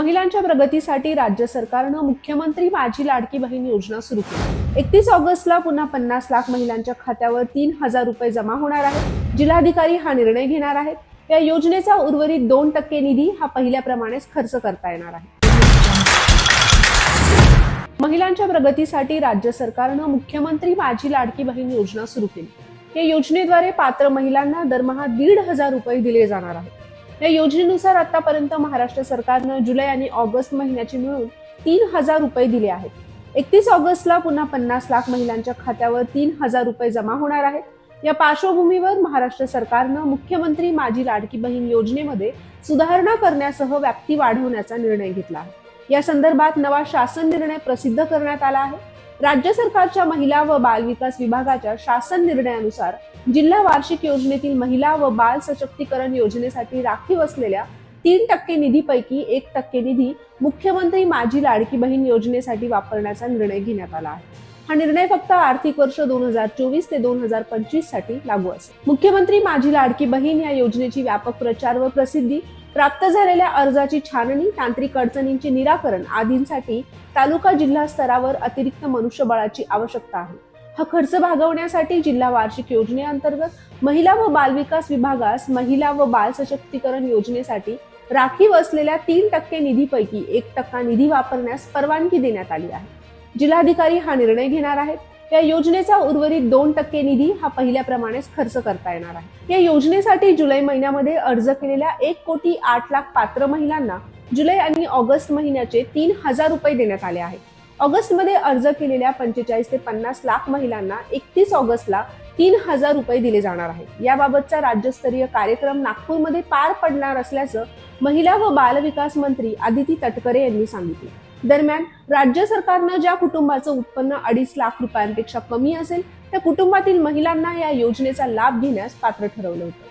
महिलांच्या प्रगतीसाठी राज्य सरकारनं मुख्यमंत्री माझी लाडकी बहीण योजना सुरू केली. एकतीस ऑगस्टला पुन्हा पन्नास लाख महिलांच्या खात्यावर तीन हजार रुपये जमा होणार आहेत. जिल्हाधिकारी हा निर्णय घेणार आहेत. या योजनेचा उर्वरित दोन टक्के निधी हा पहिल्याप्रमाणेच खर्च करता येणार आहे. महिलांच्या प्रगतीसाठी राज्य सरकारनं मुख्यमंत्री माझी लाडकी बहीण योजना सुरू केली. या योजनेद्वारे पात्र महिलांना दरमहा दीड हजार रुपये दिले जाणार आहेत. या योजनेनुसार आतापर्यंत महाराष्ट्र सरकारनं जुलै आणि ऑगस्ट महिन्याचे मिळून तीन हजार रुपये दिले आहेत. एकतीस ऑगस्टला पुन्हा पन्नास लाख महिलांच्या खात्यावर तीन हजार रुपये जमा होणार आहेत. या पार्श्वभूमीवर महाराष्ट्र सरकारनं मुख्यमंत्री माझी लाडकी बहीण योजनेमध्ये सुधारणा करण्यासह व्याप्ती वाढवण्याचा निर्णय घेतला आहे. या संदर्भात नवा शासन निर्णय प्रसिद्ध करण्यात आला आहे. राज्य सरकारच्या महिला व बाल विकास विभागाच्या शासन निर्णयानुसार जिल्हा वार्षिक योजनेतील महिला व बाल सशक्तीकरण योजनेसाठी राखीव असलेल्या तीन टक्के निधीपैकी एक टक्के निधी मुख्यमंत्री माझी लाडकी बहीण योजनेसाठी वापरण्याचा निर्णय घेण्यात आला आहे. हा निर्णय फक्त आर्थिक वर्ष दोन हजार चोवीस ते दोन हजार पंचवीससाठी लागू असेल. मुख्यमंत्री माझी लाडकी बहीण या योजनेची व्यापक प्रचार व प्रसिद्धी प्राप्त झालेल्या अर्जाची छाननी तांत्रिक अडचणींचे निराकरण आदींसाठी तालुका जिल्हा स्तरावर अतिरिक्त मनुष्यबळाची आवश्यकता आहे. हा खर्च भागवण्यासाठी जिल्हा वार्षिक योजनेअंतर्गत महिला व बालविकास विभागास महिला व बाल सशक्तीकरण योजनेसाठी राखीव असलेल्या तीन टक्के निधीपैकी एक टक्का निधी वापरण्यास परवानगी देण्यात आली आहे. जिल्हाधिकारी हा निर्णय घेणार आहेत. या योजनेचा उर्वरित दोन टक्के निधी हा पहिल्याप्रमाणेच खर्च करता येणार आहे. या योजनेसाठी जुलै महिन्यामध्ये अर्ज केलेल्या एक कोटी आठ लाख पात्र महिलांना जुलै आणि ऑगस्ट महिन्याचे तीन हजार रुपये देण्यात आले आहेत. ऑगस्टमध्ये अर्ज केलेल्या पंचेचाळीस ते पन्नास लाख महिलांना एकतीस ऑगस्टला तीन हजार रुपये दिले जाणार आहेत. याबाबतचा राज्यस्तरीय कार्यक्रम नागपूरमध्ये पार पडणार असल्याचं महिला व बालविकास मंत्री आदिती तटकरे यांनी सांगितले. दरम्यान राज्य सरकारनं ज्या कुटुंबाचं उत्पन्न अडीच लाख रुपयांपेक्षा कमी असेल त्या कुटुंबातील महिलांना या योजनेचा लाभ घेण्यास पात्र ठरवलं होतं.